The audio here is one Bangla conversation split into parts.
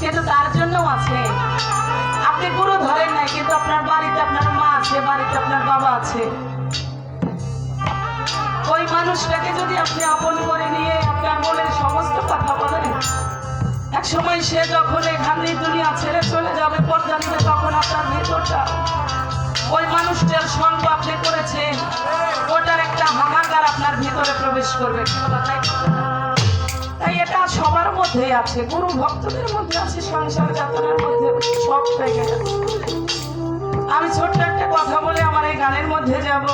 কিন্তু তার জন্য আছে। আপনি গুরু ধরেন নাই, কিন্তু আপনার বাড়িতে আপনার মা আছে, বাড়িতে আপনার বাবা আছে। ওই মানুষটাকে যদি আপনি আপন করে নিয়ে আপনার মনের সমস্ত কথা বলেন, এক সময় সে যখন এখান দুনিয়া ছেড়ে চলে যাবে পর্দা নিবে তখন আপনার ভেতরটা, ওই মানুষটার সঙ্গ আপনি করেছেন ওটার একটা হাহাকার আপনার ভিতরে প্রবেশ করবে। কি বলা তাই সবার মধ্যে আছে, গুরু ভক্তদের মধ্যে আছে, সংসার যাতনার মধ্যে সব পেয়ে গেছে আমি ছোট্ট একটা কথা বলে আমার এই গানের মধ্যে যাব।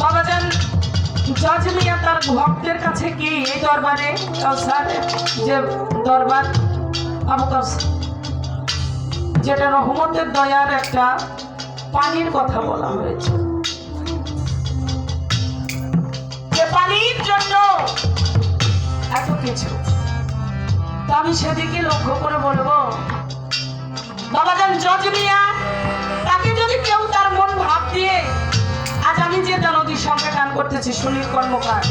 বাবাজান জজ মিয়া তার ভক্তের কাছে কি এই দরবারে? যে দরবার আবু কাউসার যেটা রহমতের দয়ার একটা পানির কথা বলা হয়েছে। যে জন্য। এত কিছু। তা আমি সেদিকে লক্ষ্য করে বলব, বাবাজান, জজ মিয়া, তাকে যদি কেউ তার মন ভাব দিয়ে, আজ আমি যে নদীর সঙ্গে গান করতেছি, সুনীল কর্মকার,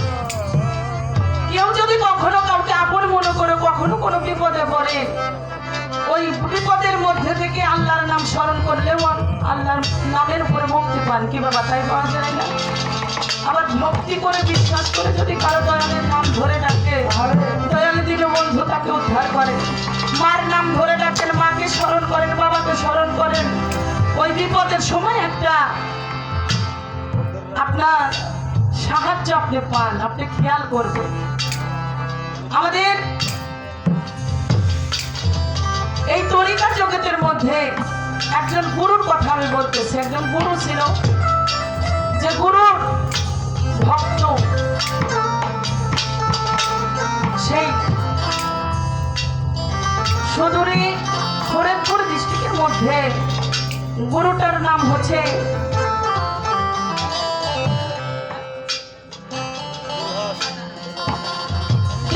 কেউ যদি কখনো কাউকে আপন মনে করে কখনো কোনো বিপদে পড়ে ওই বিপদের মধ্যে থেকে আল্লাহর নাম স্মরণ করলেও আল্লাহর নামের উপরে মুক্তি পান। কি বাবা, তাই পাওয়া যায় না? আবার ভক্তি করে বিশ্বাস করে যদি কারও দয়ালের নাম ধরে ডাকে, দয়াল দিনে বন্ধু তাকে উদ্ধার করে। মার নাম ধরে ডাকেন, মাকে স্মরণ করেন, বাবাকে স্মরণ করেন। ওই বিপদের সময় একটা আপনার সাহায্য আপনি পান, আপনি খেয়াল করবেন। আমাদের এই তরিকা জগতের মধ্যে একজন গুরুর কথা আমি বলতেছি। একজন গুরু ছিল যে গুরুর ভক্ত। সেই সুদূরে ফরিদপুর ডিস্ট্রিক্টের মধ্যে গুরুটার নাম হচ্ছে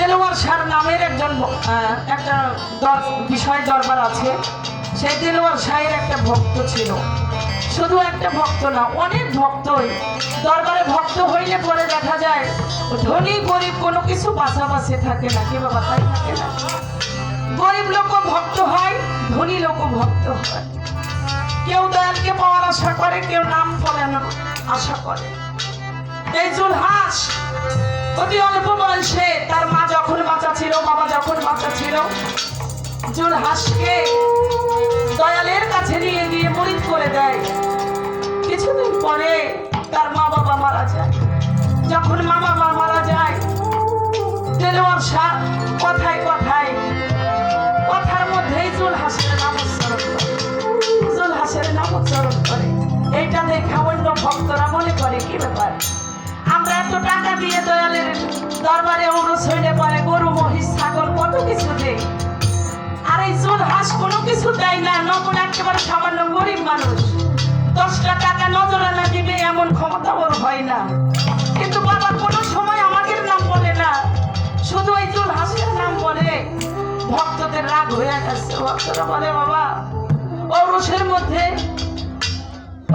দেলোয়ার সার নামের একজন একটা দর- বিষয় দরবার আছে। সেই দেলোয়ার শাহের একটা ভক্ত ছিল। শুধু একটা ভক্ত না, অনেক ভক্তই দরবারে ভক্ত হইলে পরে দেখা যায় ধনী, গরিব কোনো কিছু পাশাপাশি থাকে না, কি বাবা, তাই থাকে না? গরিব লোক ভক্ত হয়, ধনী লোক ভক্ত হয়। কেউ দয়ালকে পাওয়ার আশা করে, কেউ নাম ফলানোর আশা করে। এই জুলহাস অতি অল্প বয়সে তার মা যখন বাঁচা ছিল, বাবা যখন বাঁচা ছিল, জুলহাসকে দয়ালের কাছে নিয়ে গিয়ে মরিদ করে দেয়। কিছুদিন পরে তার মা বাবা মারা যায়। যখন মা বাবা মারা যায়, দেলোয়ার শাহ কথায় কথায়, কথার মধ্যেই জুল হাসের নাম উচ্চারণ করে। জুলহাসের নাম উচ্চারণ করে। এইটা দেখা অন্য ভক্তরা মনে করে, কি ব্যাপার? দিয়ে দয়ালের দরবারে অনুরোধ হইলে পরে গরু, মহিষ, ছাগল কত কিছু দেয়। আর এই জোর হাঁস কোনো কিছু দেয় না নগর একেবারে সামান্য গরিব মানুষ। দশটা টাকা নজরানা দিবে এমন ক্ষমতা ওর হয় না। কিন্তু বাবা কোনো সময় আমাদের নাম বলে না। শুধু এই জোর হাঁসের নাম বলে। ভক্তদের রাগ হয়ে গেছে, ভক্তরা বলে, বাবা ঔরসের মধ্যে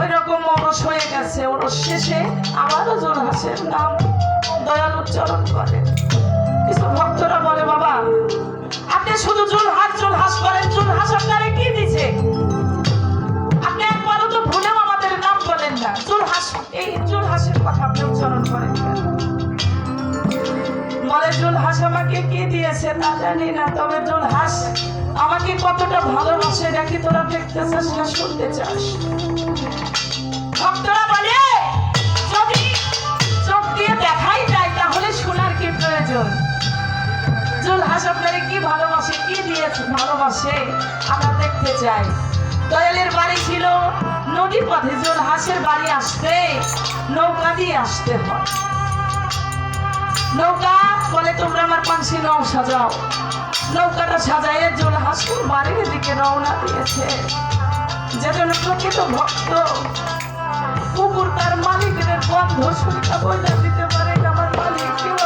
ওই রকম মরস হয়ে গেছে ওরস শেষে আবারও জোর হাসের নাম দয়াল উচ্চারণ করে কিছু ভক্তরা বলে, বাবা, আপনি শুধু জোর হাস জোর হাস করেন জোর হাস আপনারে কি দিছে? আপনি একবারও তো ভুলেও আমাদের নাম বলেন না। জোর হাস, এই হাসের কথা আপনি উচ্চারণ করেন বলে হাস আমাকে কি দিয়েছে তা জানি না, তবে হাস আমাকে কতটা ভালোবাসে নাকি তোরা দেখতে চাস না, শুনতে চাস? ভক্তরা বলে প্রয়োজন জুলহাস আপনারে কি ভালোবাসে, কি দিয়েছে ভালোবাসে? আমরা দেখতে চাই। দয়ালের বাড়ি ছিল নদীর পথে জুলহাসের বাড়ি আসতে, নৌকা দিয়ে আসতে হয়। নৌকা বলে তোমরা আমার পানসি নৌ সাজাও। নৌকাটা সাজাইয়ে জুলহাসের বাড়ির দিকে রওনা দিয়েছে। যেজন প্রকৃত ভক্ত, কুকুর তার মালিকের গন্ধ শুনতে বলে দিতে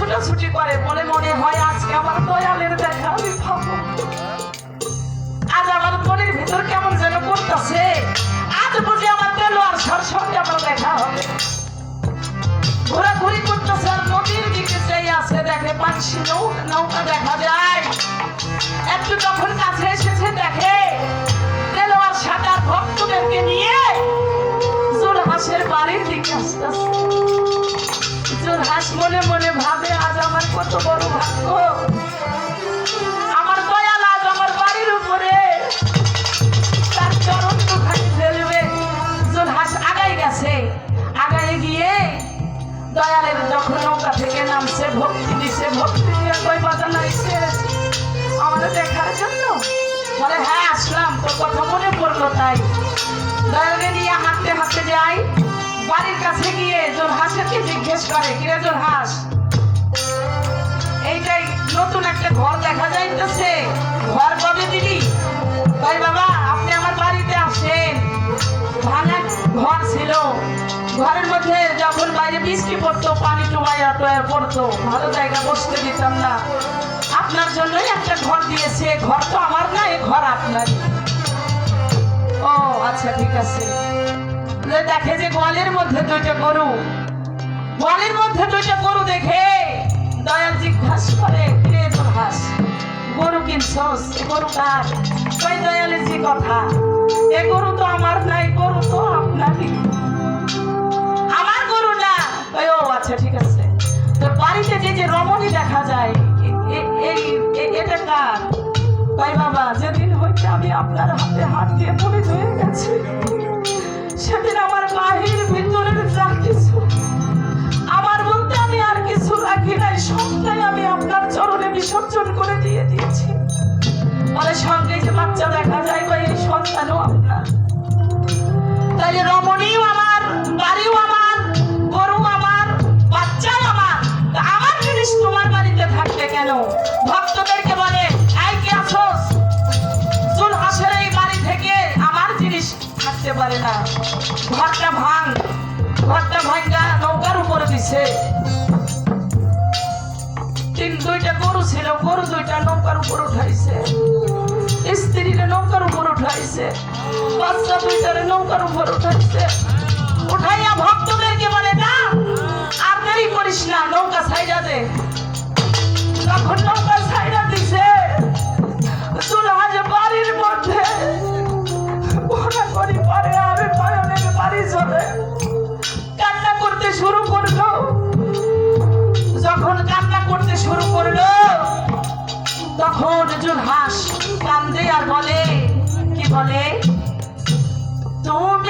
বাড়ির করে বলে মনে হয় আজকে আমার দয়ালের দেখা, আমি পাবো আজ আমার মনের ভিতর কেমন যেন করতেছে। আজ বুঝি আমার দেলোয়ার সার সঙ্গে আমার দেখা হবে। ঘোরাঘুরি করতেছে আর নদীর দিকে চেয়ে আছে, দেখে পাচ্ছি নৌকা দেখা যায়। একটু যখন কাছে এসেছে, দেখে আমার কত বড় ভাগ্য। আমার দয়াল আজ আমার বাড়ির উপরে। তার চরণ দুখানি ফেলবে। জোরহাস আগাই গেছে। আগাই গিয়ে দয়ালের যখন নৌকা থেকে নামছে, ভক্তি দিছে, ভক্তি দিয়ে কই বাজার নাইছে আমাদের দেখার জন্য? বলে হ্যাঁ আসলাম। তোর কথা মনে পড়ল তাই। দয়ালে নিয়ে হাঁটতে হাঁটতে যাই। বাড়ির কাছে গিয়ে জোর হাঁসেরকে জিজ্ঞেস করে, কিরে জোর হাঁস? নতুন একটা ঘর দেখা যাইতেছে। ঘর কবে দিলি ভাই বাবা, আপনি আমার বাড়িতে আসেন। ভাঙা ঘর ছিল। ঘরের মধ্যে যখন বাইরে বৃষ্টি পড়তো, পানি টুমাইয়া টুয়া পড়তো ভালো জায়গা বসতে দিতাম না। আপনার জন্যই একটা ঘর দিয়েছে। ঘর তো আমার না, এ ঘর আপনার ও আচ্ছা ঠিক আছে। দেখে যে গোয়ালের মধ্যে দুইটা গরু। গোয়ালের মধ্যে দুইটা গরু দেখে। দয়াল জিজ্ঞাসা করে কে তোর গরু কিনছস, গরু কার? কই দয়ালের যে কথা? এ গরু তো আমার নাই, গরু তো আপনারই। আমার গরু না? ওই ও আচ্ছা ঠিক আছে। তোর বাড়িতে যে যে রমণী দেখা যায় এই এটা কার? ভাই বাবা, যেদিন হইতে আমি আপনার হাতে হাত দিয়ে পড়ে হয়ে গেছে, সেদিন আমার বাহির ভিতরের যা কিছু বলে, সঙ্গে যে বাচ্চা দেখা যায় বা এই সন্তানও আপনার। তাইলে রমণীও আমার, বাড়িও আমার, গরু আমার, বাচ্চাও আমার। আমার জিনিস তোমার বাড়িতে থাকবে কেন? ভক্তদেরকে বলে, এই কি আসোস চুল হাসের এই বাড়ি থেকে আমার জিনিস থাকতে পারে না। ঘরটা ভাঙ, ঘরটা ভাঙ্গা নৌকার উপরে দিছে। তিন, দুইটা গরু ছিল, গরু দুইটা নৌকার উপর উঠাইছে। স্ত্রীরা নৌকার উপর উঠাইছে। বাচ্চা দুইটারে নৌকার উপর উঠাইছে। উঠাইয়া ভক্তদেরকে বলে, না, আর দেরি করিস না, নৌকা সাইডা দে। তখন তখন একজন হাস কান্দে আর বলে কি বলে? তুমি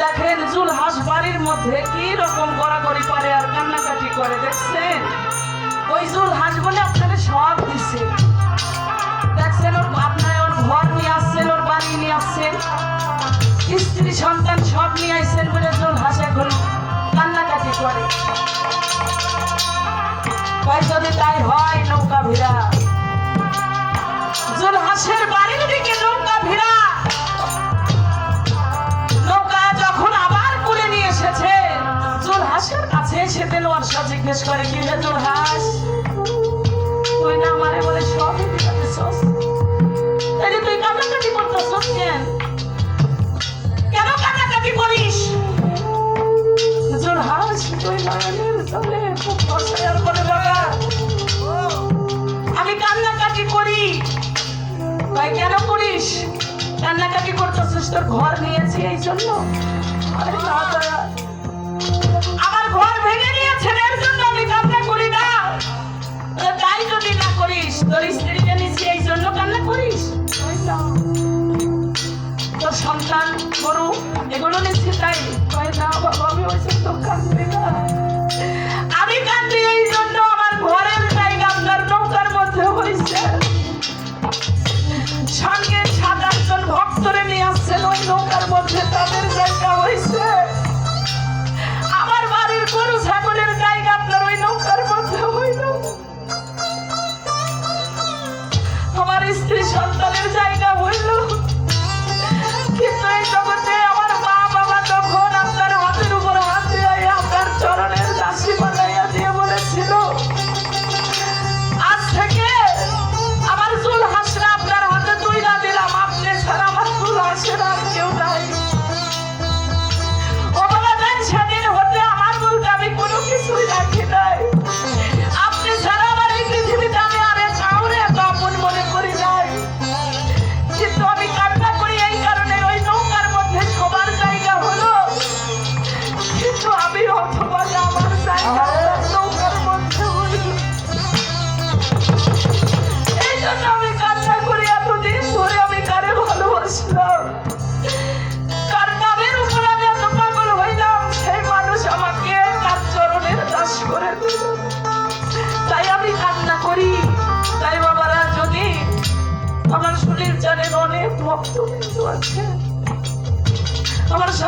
দেখেন জুলহাস বাড়ির মধ্যে কি রকম গড়াগড়ি পারে আর কান্নাকাটি করে, দেখছেন? ওই জুলহাস বলে আপনাদের সব দিচ্ছে দেখছেন, ওর আপনার ওর ঘর নিয়ে আসছেন, ওর বাড়ি নিয়ে আসছেন। স্ত্রী, সন্তান সব নিয়ে আসছেন বলে জুলহাস এখন কান্নাকাটি করে। যদি তাই হয়, নৌকা ভিড়া। জিজ্ঞেস করে, কি রে জুলহাস তুই না আমারে বলে সবই দিতেছস তাহলে তুই কান্নাকাটি করতেছস কেন? কেন কান্নাকাটি করিস? জুলহাস তুই নয়নের জলে খুব অসহায় বলে বাবা আমি কান্নাকাটি করি। ভাই কেন করিস? কান্নাকাটি করতেছিস, তোর ঘর নিয়েছি এই জন্য আরে না করিস? তোর স্ত্রীকে নিচ্ছি এই জন্য কান্না করিস? তোর সন্তান গরু এগুলো নিচ্ছি তাই? না বাবা আমি ওই জন্য কান্দি না। আমি কান্দি এই জন্য আমার ঘরের জায়গা আপনার নৌকার মধ্যে হয়েছে সঙ্গে সাত আটজন ভক্তরে নিয়ে আসছেন ওই নৌকার মধ্যে তাদের জায়গা হয়েছে আমার বাড়ির গরু ছাগলের জায়গা আপনার ওই নৌকার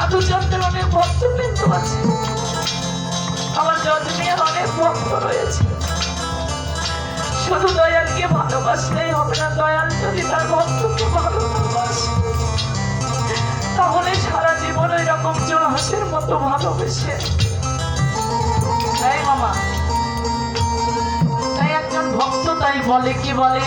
আমার সাধু চন্দ্রের অনেক ভক্ত বিন্দু আছে। আমার যজনীর অনেক ভক্ত রয়েছে। শুধু দয়ালকে ভালোবাসলেই হবে না, দয়াল যদি তার ভক্তকে ভালোবাসে, তাহলে সারা জীবন ওই রকম জোড়হাসের মতো ভালোবেসে। তাই মামা তাই একজন ভক্ত তাই বলে কি বলে?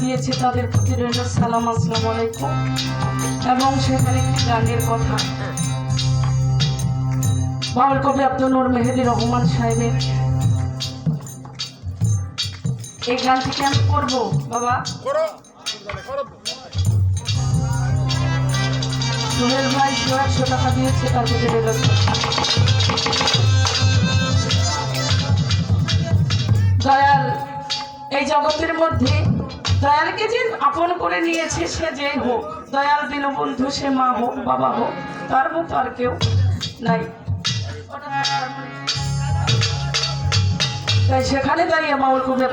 দিয়েছে তাদের প্রতি রইল সালাম আসসালাম আলাইকুম। এবং সেখানে একটি গানের কথা। বাউল কবি আব্দুল নূর মেহেদি রহমান সাহেবের এই গানটি কেন করব বাবা? সোহেল ভাই একশো টাকা দিয়েছে তার প্রতি রইল দয়াল এই জগতের মধ্যে দয়ালকে যে আপন করে নিয়েছে সে যে হোক, দয়াল দিল বন্ধু, সে মা হোক, বাবা হোক, তার মতো আর কেউ নাই। তাই সেখানে দাঁড়িয়ে মাউল কবি